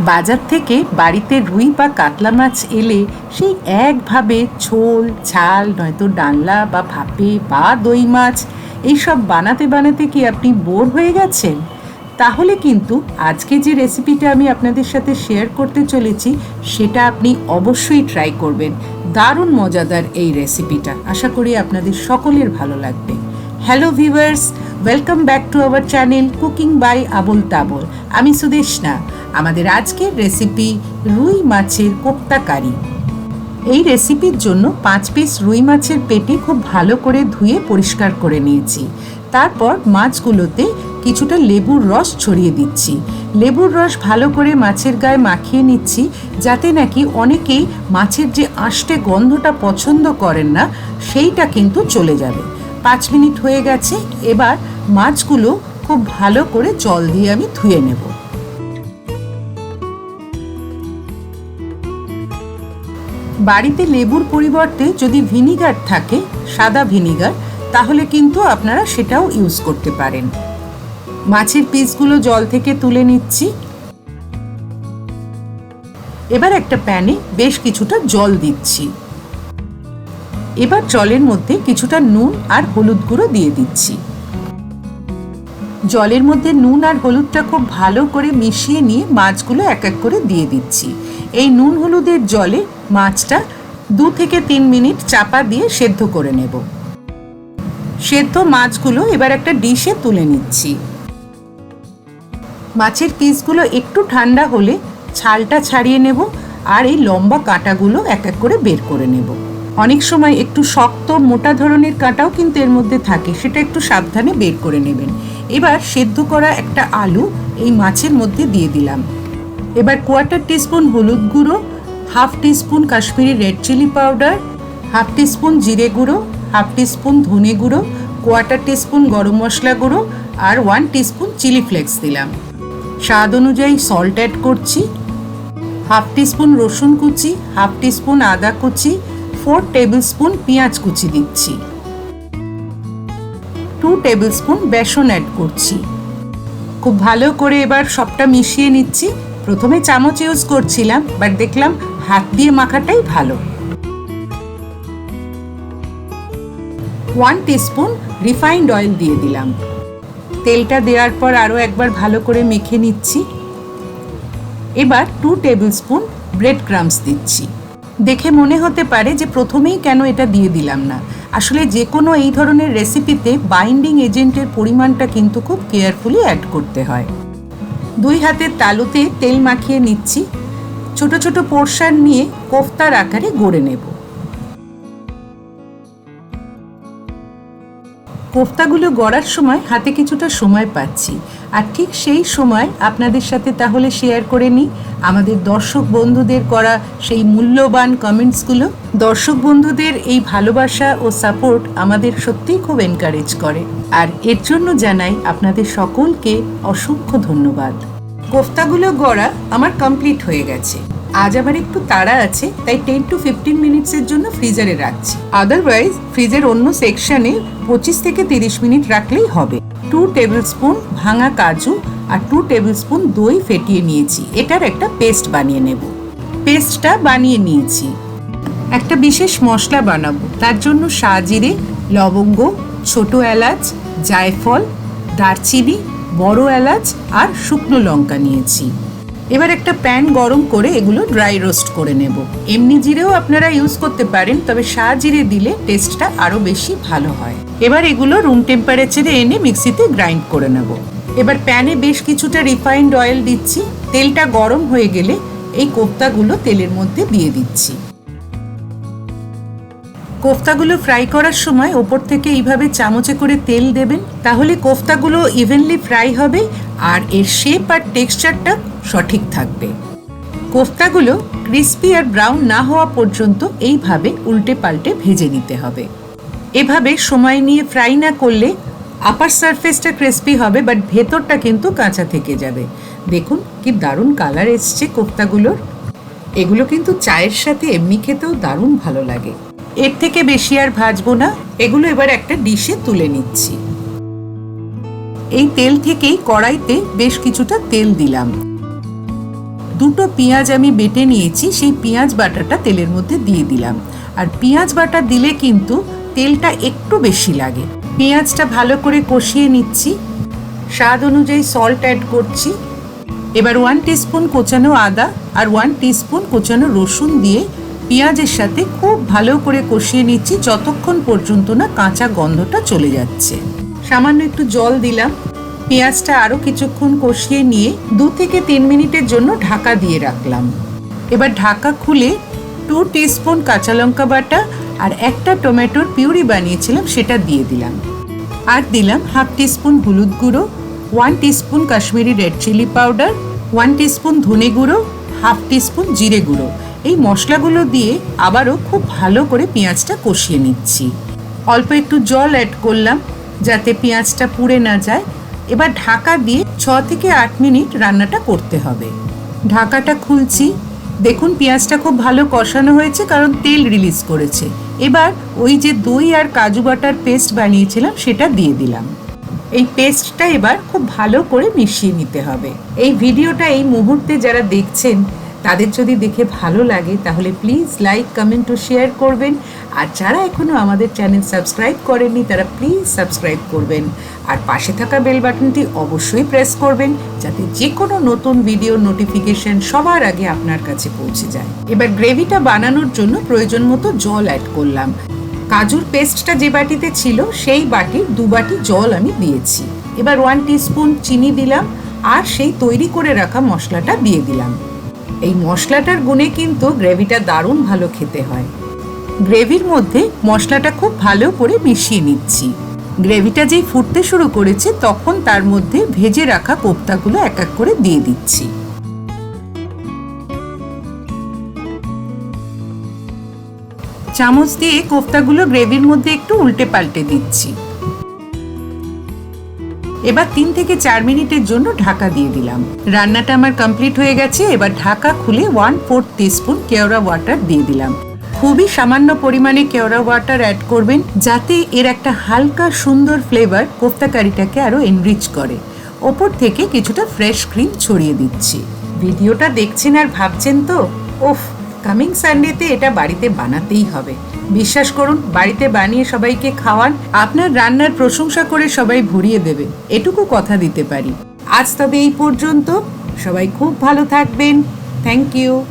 বাজার থেকে বাড়িতে রুই বা কাতলা মাছ এলে সেই একভাবে ঝোল, ঝাল, নয়তো ডালনা বা ভাপে বা দই মাছ, এইসব বানাতে বানাতে কি আপনি বোর হয়ে গেছেন? তাহলে কিন্তু আজকে যে রেসিপিটা আমি আপনাদের সাথে শেয়ার করতে চলেছি, সেটা আপনি অবশ্যই ট্রাই করবেন। দারুণ মজাদার এই রেসিপিটা। আশা করি আপনাদের সকলের ভালো লাগবে। Hello viewers welcome back to our channel cooking by Abol Tabol আমি সুদেশনা আমাদের আজকের রেসিপি রুই মাছের কোপ্তা কারি। এই রেসিপির জন্য পাঁচ পিস রুই মাছের পেটে খুব ভালো করে ধুয়ে পরিষ্কার করে নিয়েছি। তারপর মাছগুলোতে কিছুটা লেবুর রস ছড়িয়ে দিচ্ছি। লেবুর রস ভালো করে মাছের গায়ে মাখিয়ে নিচ্ছি, যাতে নাকি অনেকেই মাছের যে আষ্টে গন্ধটা পছন্দ করেন না, সেইটা কিন্তু চলে যাবে। পাঁচ মিনিট হয়ে গেছে, এবার মাছগুলো খুব ভালো করে জল দিয়ে আমি ধুয়ে নেব। বাড়িতে লেবুর পরিবর্তে যদি ভিনিগার থাকে, সাদা ভিনিগার, তাহলে কিন্তু আপনারা সেটাও ইউজ করতে পারেন। মাছের পিসগুলো জল থেকে তুলে নিচ্ছি। এবার একটা প্যানে বেশ কিছুটা জল দিচ্ছি। এবার জলের মধ্যে কিছুটা নুন আর হলুদ গুঁড়ো দিয়ে দিচ্ছি। জলের মধ্যে নুন আর হলুদটা খুব ভালো করে মিশিয়ে নিয়ে মাছগুলো এক এক করে দিয়ে দিচ্ছি। এই নুন হলুদের জলে মাছটা দু থেকে তিন মিনিট চাপা দিয়ে সেদ্ধ করে নেব। সেদ্ধ মাছগুলো এবার একটা ডিশে তুলে নিচ্ছি। মাছের পিসগুলো একটু ঠান্ডা হলে ছালটা ছাড়িয়ে নেব আর এই লম্বা কাঁটাগুলো এক এক করে বের করে নেব। অনেক সময় একটু শক্ত মোটা ধরনের কাঁটাও কিন্তু এর মধ্যে থাকে, সেটা একটু সাবধানে বের করে নেবেন। এবার সেদ্ধ করা একটা আলু এই মাছের মধ্যে দিয়ে দিলাম। এবার কোয়ার্টার টিস্পুন হলুদ গুঁড়ো half teaspoon Kashmiri red chilli powder half teaspoon জিরে গুঁড়ো হাফ টিস্পুন ধনে গুঁড়ো কোয়ার্টার টিস্পুন গরম মশলা গুঁড়ো আর ওয়ান টিস্পুন চিলি ফ্লেক্স দিলাম। স্বাদ অনুযায়ী সল্ট অ্যাড করছি হাফ টিস্পুন রসুন কুচি হাফ টিস্পুন আদা কুচি ফোর টেবিল স্পুন পেঁয়াজ কুচি দিচ্ছি। টু টেবিল স্পুন বেসন অ্যাড করছি। খুব ভালো করে এবার সবটা মিশিয়ে নিচ্ছি। প্রথমে চামচ ইউজ করছিলাম বাট দেখলাম হাত দিয়ে মাখাটাই ভালো। ওয়ান টিস্পুন রিফাইন্ড অয়েল দিয়ে দিলাম। তেলটা দেওয়ার পর আরও একবার ভালো করে মেখে নিচ্ছি। এবার two tablespoon bread crumbs দিচ্ছি। দেখে মনে হতে পারে যে প্রথমেই কেন এটা দিয়ে দিলাম না। আসলে যে কোনো এই ধরনের রেসিপিতে বাইন্ডিং এজেন্টের পরিমাণটা কিন্তু খুব কেয়ারফুলি অ্যাড করতে হয়। দুই হাতের তালুতে তেল মাখিয়ে নিচ্ছি। ছোট ছোট পোর্শন নিয়ে কোফতার আকারে গড়ে নেব। কোফতাগুলো গড়ার সময় হাতে কিছুটা সময় পাচ্ছি। আর ঠিক সেই সময় আপনাদের সাথে তাহলে শেয়ার করে নিই। আমাদের দর্শক বন্ধুদের করা সেই মূল্যবান কমেন্টসগুলো দর্শক বন্ধুদের এই ভালোবাসা ও সাপোর্ট আমাদের সত্যিই খুব এনকারেজ করে। আর এর জন্য জানাই আপনাদের সকলকে অসংখ্য ধন্যবাদ। কোফতাগুলো গড়া আমার কমপ্লিট হয়ে গেছে। আজ আবার একটু তাড়া আছে, তাই টেন টু ফিফটিন মিনিটসের জন্য ফ্রিজারে রাখছি। আদারওয়াইজ ফ্রিজের অন্য সেকশনে পঁচিশ থেকে তিরিশ মিনিট রাখলেই হবে। টু টেবিল স্পুন ভাঙা কাজু আর টু টেবিল স্পুন দই ফেটিয়ে নিয়েছি। এটার একটা পেস্ট বানিয়ে নেব। পেস্টটা বানিয়ে নিয়েছি। একটা বিশেষ মশলা বানাবো। তার জন্য সাজিরে লবঙ্গ, ছোট এলাচ, জায়ফল, দারচিনি, বড় এলাচ আর শুকনো লঙ্কা নিয়েছি। এবার একটা প্যান গরম করে এগুলো ড্রাই রোস্ট করে নেব। এমনি জিরেও আপনারা ইউজ করতে পারেন, তবে শাহ জিরে দিলে টেস্টটা আরও বেশি ভালো হয়। এবার এগুলো রুম টেম্পারেচারে এনে মিক্সিতে গ্রাইন্ড করে নেব। এবার প্যানে বেশ কিছুটা রিফাইন্ড অয়েল দিচ্ছি। তেলটা গরম হয়ে গেলে এই কোপ্তাগুলো তেলের মধ্যে দিয়ে দিচ্ছি। কোফতাগুলো ফ্রাই করার সময় ওপর থেকে এইভাবে চামচে করে তেল দেবেন, তাহলে কোফতাগুলো ইভেনলি ফ্রাই হবে আর এর শেপ আর টেক্সচারটা সঠিক থাকবে। কোফতাগুলো ক্রিস্পি আর ব্রাউন না হওয়া পর্যন্ত এইভাবে উল্টে পাল্টে ভেজে নিতে হবে। এভাবে সময় নিয়ে ফ্রাই না করলে আপার সারফেসটা ক্রিস্পি হবে বাট ভেতরটা কিন্তু কাঁচা থেকে যাবে। দেখুন কি দারুণ কালার এসছে কোফতাগুলোর। এগুলো কিন্তু চায়ের সাথে এমনি খেতেও দারুণ ভালো লাগে। এর থেকে বেশি আর ভাজবো না। এগুলো এবার একটা ডিশে তুলে নিচ্ছি। এই তেল থেকেই কড়াইতে বেশ কিছুটা তেল দিলাম। দুটো পেঁয়াজ আমি বেটে নিয়েছি, সেই পেঁয়াজ বাটাটা তেলের মধ্যে দিয়ে দিলাম। আর পেঁয়াজ বাটা দিলে কিন্তু তেলটা একটু বেশি লাগে। পেঁয়াজটা ভালো করে কষিয়ে নিচ্ছি। স্বাদ অনুযায়ী সল্ট অ্যাড করছি। এবার ওয়ান টিস্পুন কোচানো আদা আর ওয়ান টিস্পুন কোচানো রসুন দিয়ে পেঁয়াজের সাথে খুব ভালো করে কষিয়ে নিচ্ছি, যতক্ষণ পর্যন্ত না কাঁচা গন্ধটা চলে যাচ্ছে। সামান্য একটু জল দিলাম। পেঁয়াজটা আরও কিছুক্ষণ কষিয়ে নিয়ে দু থেকে তিন মিনিটের জন্য ঢাকা দিয়ে রাখলাম। এবার ঢাকা খুলে টু টিস্পুন কাঁচা লঙ্কা বাটা আর একটা টমেটোর পিউরি বানিয়েছিলাম, সেটা দিয়ে দিলাম। আর দিলাম হাফ টিস্পুন হলুদ গুঁড়ো one teaspoon Kashmiri red chilli powder one teaspoon ধনে গুঁড়ো হাফ টিস্পুন জিরে গুঁড়ো। এই মশলাগুলো দিয়ে আবারও খুব ভালো করে পেঁয়াজটা কষিয়ে নিচ্ছি। অল্প একটু জল অ্যাড করলাম, যাতে পেঁয়াজটা পুড়ে না যায়। এবার ঢাকা দিয়ে ছ থেকে আট মিনিট রান্নাটা করতে হবে। ঢাকাটা খুলছি। দেখুন, পেঁয়াজটা খুব ভালো কষানো হয়েছে, কারণ তেল রিলিজ করেছে। এবার ওই যে দই আর কাজু বাটার পেস্ট বানিয়েছিলাম, সেটা দিয়ে দিলাম। এই পেস্টটা এবার খুব ভালো করে মিশিয়ে নিতে হবে। এই ভিডিওটা এই মুহূর্তে যারা দেখছেন তাদের যদি দেখে ভালো লাগে, তাহলে প্লিজ লাইক কমেন্ট ও শেয়ার করবেন। আর যারা এখনও আমাদের চ্যানেল সাবস্ক্রাইব করেননি, তারা প্লিজ সাবস্ক্রাইব করবেন। আর পাশে থাকা বেল বাটনটি অবশ্যই প্রেস করবেন, যাতে যে কোনো নতুন ভিডিও নোটিফিকেশন সবার আগে আপনার কাছে পৌঁছে যায়। এবার গ্রেভিটা বানানোর জন্য প্রয়োজন মতো জল অ্যাড করলাম। কাজুর পেস্টটা যে বাটিতে ছিল, সেই বাটির দু বাটি জল আমি দিয়েছি। এবার ওয়ান টিস্পুন চিনি দিলাম, আর সেই তৈরি করে রাখা মশলাটা দিয়ে দিলাম। এই মশলাটার গুণে কিন্তু গ্রেভিটা দারুণ ভালো খেতে হয়। গ্রেভির মধ্যে মশলাটা খুব ভালো করে মিশিয়ে নিচ্ছি। গ্রেভিটা যেই ফুটতে শুরু করেছে তখন তার মধ্যে ভেজে রাখা কোপ্তাগুলো এক এক করে দিয়ে দিচ্ছি। চামচ দিয়ে কোফতাগুলো গ্রেভির মধ্যে একটু উল্টে পাল্টে দিচ্ছি। এবার তিন থেকে চার মিনিটের জন্য ঢাকা দিয়ে দিলাম। রান্নাটা আমার কমপ্লিট হয়ে গেছে, এবার ঢাকা খুলে ওয়ান ফোর্থ টিস্পুন কেওড়া ওয়াটার দিয়ে দিলাম। খুবই সামান্য পরিমাণে কেওড়া ওয়াটার অ্যাড করবেন, যাতে এর একটা হালকা সুন্দর ফ্লেভার কোফতা কারিটাকে আরও এনরিচ করে। ওপর থেকে কিছুটা ফ্রেশ ক্রিম ছড়িয়ে দিচ্ছি। ভিডিওটা দেখছেন আর ভাবছেন তো? ওফ কামিং সানডেতে এটা বাড়িতে বানাতেই হবে। বিশ্বাস করুন, বাড়িতে বানিয়ে সবাইকে খাওয়ান, আপনার রান্নার প্রশংসা করে সবাই ভরিয়ে দেবে, এটুকু কথা দিতে পারি। আজ তবে এই পর্যন্ত, সবাই খুব ভালো থাকবেন। Thank you